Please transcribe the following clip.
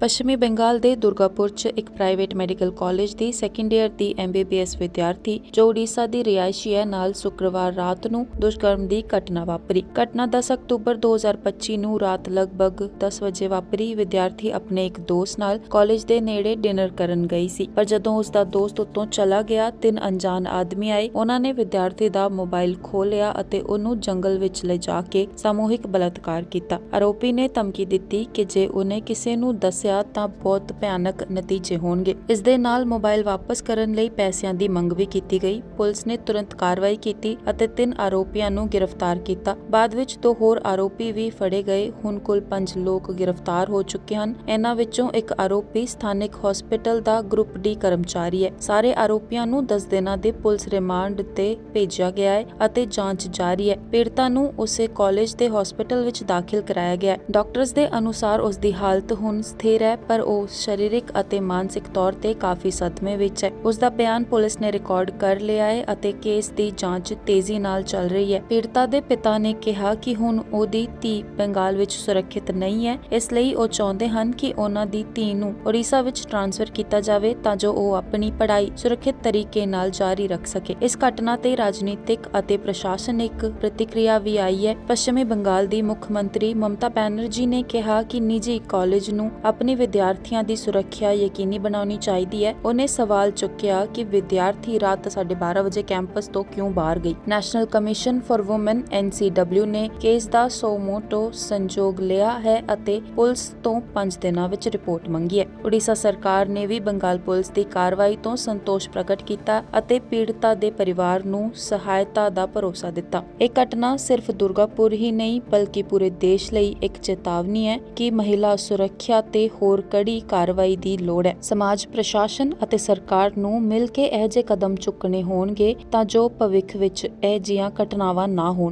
ਪੱਛਮੀ ਬੰਗਾਲ ਦੇ ਦੁਰਗਾਪੁਰ 'ਚ ਇੱਕ ਪ੍ਰਾਈਵੇਟ ਮੈਡੀਕਲ ਕਾਲਜ ਦੀ ਸੈਕੰਡ ਈਅਰ ਦੀ ਐਮਬੀਬੀਐਸ ਵਿਦਿਆਰਥੀ ਜੋ ਉੜੀਸਾ ਦੀ ਰਿਹਾਇਸ਼ੀ ਹੈ ਨਾਲ ਸ਼ੁੱਕਰਵਾਰ ਰਾਤ ਨੂੰ ਦੁਸ਼ਕਰਮ ਦੀ ਘਟਨਾ ਵਾਪਰੀ। ਘਟਨਾ 10 ਅਕਤੂਬਰ 2025 ਨੂੰ ਰਾਤ ਲਗਭਗ 10 ਵਜੇ ਵਾਪਰੀ। ਵਿਦਿਆਰਥੀ ਆਪਣੇ ਇੱਕ ਦੋਸਤ ਨਾਲ ਕਾਲਜ ਦੇ ਨੇੜੇ ਡਿਨਰ ਕਰਨ ਗਈ ਸੀ। ਪਰ ਜਦੋਂ ਉਸ ਦਾ ਦੋਸਤ ਉੱਤੋਂ ਚਲਾ ਗਿਆ, ਤਿੰਨ ਅਣਜਾਣ ਆਦਮੀ ਆਏ। ਉਹਨਾਂ ਨੇ ਵਿਦਿਆਰਥੀ ਦਾ ਮੋਬਾਈਲ ਖੋਹ ਲਿਆ ਅਤੇ ਉਹਨੂੰ ਜੰਗਲ ਵਿੱਚ ਲਿਜਾ ਕੇ ਸਮੂਹਿਕ ਬਲਾਤਕਾਰ ਕੀਤਾ। ਆਰੋਪੀ ਨੇ ਧਮਕੀ ਦਿੱਤੀ ਕਿ ਜੇ ਉਹਨੇ ਕਿਸੇ ਨੂੰ ਦੱਸਿਆ ਤਾਂ ਬਹੁਤ ਭਿਆਨਕ ਨਤੀਜੇ ਹੋਣਗੇ। ਇਸ ਦੇ ਨਾਲ ਮੋਬਾਈਲ ਵਾਪਸ ਕਰਨ ਲਈ ਪੈਸਿਆਂ ਦੀ ਮੰਗ ਵੀ ਕੀਤੀ ਗਈ। ਪੁਲਿਸ ਨੇ ਤੁਰੰਤ ਕਾਰਵਾਈ ਕੀਤੀ ਅਤੇ ਤਿੰਨ ਆਰੋਪੀਆਂ ਨੂੰ ਗ੍ਰਿਫਤਾਰ ਕੀਤਾ। ਬਾਅਦ ਵਿੱਚ ਦੋ ਹੋਰ ਆਰੋਪੀ ਵੀ ਫੜੇ ਗਏ। ਹੁਣ ਕੁੱਲ 5 ਲੋਕ ਗ੍ਰਿਫਤਾਰ ਹੋ ਚੁੱਕੇ ਹਨ। ਇਹਨਾਂ ਵਿੱਚੋਂ ਇੱਕ ਆਰੋਪੀ ਸਥਾਨਕ ਹਸਪੀਟਲ ਦਾ ਗਰੁੱਪ ਡੀ ਕਰਮਚਾਰੀ ਹੈ। ਸਾਰੇ ਆਰੋਪੀਆਂ ਨੂੰ 10 ਦਿਨਾਂ ਦੇ ਪੁਲਿਸ ਰਿਮਾਂਡ ਤੇ ਭੇਜਿਆ ਗਿਆ ਹੈ ਅਤੇ ਜਾਂਚ ਜਾਰੀ ਹੈ। ਪੀੜਤਾ ਨੂੰ ਉਸੇ ਕਾਲਜ ਦੇ ਹਸਪੀਟਲ ਵਿੱਚ ਦਾਖਲ ਕਰਾਇਆ ਗਿਆ ਹੈ। ਡਾਕਟਰਸ ਦੇ ਅਨੁਸਾਰ ਉਸ ਦੀ ਹਾਲਤ ਹੁਣ ਸਥਿਰ ਹੈ, ਪਰ ਉਹ ਸਰੀਰਕ ਅਤੇ ਮਾਨਸਿਕ ਤੌਰ ਤੇ ਕਾਫੀ ਸਦਮੇ ਵਿੱਚ ਹੈ। ਉਸ ਦਾ ਬਿਆਨ ਪੁਲਿਸ ਨੇ ਰਿਕਾਰਡ ਕਰ ਲਿਆ ਹੈ ਅਤੇ ਕੇਸ ਦੀ ਜਾਂਚ ਤੇਜ਼ੀ ਨਾਲ ਚੱਲ ਰਹੀ ਹੈ। ਪੀੜਤਾ ਦੇ ਪਿਤਾ ਨੇ ਕਿਹਾ ਕਿ ਹੁਣ ਉਹਦੀ ਧੀ ਬੰਗਾਲ ਵਿੱਚ ਸੁਰੱਖਿਅਤ ਨਹੀਂ ਹੈ। ਇਸ ਲਈ ਉਹ ਚਾਹੁੰਦੇ ਹਨ ਕਿ ਉਹਨਾਂ ਦੀ ਧੀ ਨੂੰ ਓਡੀਸ਼ਾ ਵਿੱਚ ਟ੍ਰਾਂਸਫਰ ਕੀਤਾ ਜਾਵੇ ਤਾਂ ਜੋ ਉਹ ਆਪਣੀ ਪੜ੍ਹਾਈ ਸੁਰੱਖਿਅਤ ਤਰੀਕੇ ਨਾਲ ਜਾਰੀ ਰੱਖ ਸਕੇ। ਇਸ ਘਟਨਾ ਤੇ ਰਾਜਨੀਤਿਕ ਅਤੇ ਪ੍ਰਸ਼ਾਸਨਿਕ ਪ੍ਰਤੀਕਿਰਿਆ ਵੀ ਆਈ ਹੈ। ਪੱਛਮੀ ਬੰਗਾਲ ਦੀ ਮੁੱਖ ਮੰਤਰੀ ਮਮਤਾ ਬੈਨਰਜੀ ਨੇ ਕਿਹਾ ਕਿ ਨਿੱਜੀ ਕਾਲਜ ਨੂੰ ਆਪਣੀ ਵਿਦਿਆਰਥੀਆਂ ਦੀ ਸੁਰੱਖਿਆ ਯਕੀਨੀ ਬਣਾਉਣੀ ਚਾਹੀਦੀ ਹੈ। ਉਹਨੇ ਸਵਾਲ ਚੁੱਕਿਆ ਕਿ ਵਿਦਿਆਰਥੀ ਰਾਤ 12:30 ਵਜੇ ਕੈਂਪਸ ਤੋਂ ਕਿਉਂ ਬਾਹਰ ਗਈ? National commission for women NCW ਨੇ ਕੇਸ ਦਾ ਸੋਮੋਟੋ ਸੰਜੋਗ ਲਿਆ ਹੈ ਅਤੇ ਪੁਲਿਸ ਤੋਂ 5 ਦਿਨਾਂ ਵਿੱਚ ਰਿਪੋਰਟ ਮੰਗੀ ਹੈ। ਉੜੀਸਾ ਸਰਕਾਰ ਨੇ ਵੀ ਬੰਗਾਲ ਪੁਲਿਸ ਦੀ ਕਾਰਵਾਈ ਤੋਂ ਸੰਤੋਸ਼ ਪ੍ਰਗਟ ਕੀਤਾ ਅਤੇ ਪੀੜਤਾ ਦੇ ਪਰਿਵਾਰ ਨੂੰ ਸਹਾਇਤਾ ਦਾ ਭਰੋਸਾ ਦਿੱਤਾ। ਇਹ ਘਟਨਾ ਸਿਰਫ ਦੁਰਗਾਪੁਰ ਹੀ ਨਹੀਂ, ਬਲਕਿ ਪੂਰੇ ਦੇਸ਼ ਲਈ ਇੱਕ ਚੇਤਾਵਨੀ ਹੈ ਕਿ ਮਹਿਲਾ ਸੁਰੱਖਿਆ ਤੇ ਹੋਰ ਕੜੀ ਕਾਰਵਾਈ ਦੀ ਲੋੜ ਹੈ। ਸਮਾਜ ਪ੍ਰਸ਼ਾਸਨ ਅਤੇ ਸਰਕਾਰ ਨੂੰ ਮਿਲ ਕੇ ਇਹ ਜਿਹੇ ਕਦਮ ਚੁੱਕਣੇ ਹੋਣਗੇ ਤਾਂ ਜੋ ਭਵਿੱਖ ਵਿੱਚ ਇਹ ਜਿਹੀਆਂ ਘਟਨਾਵਾਂ ਨਾ ਹੋਣ।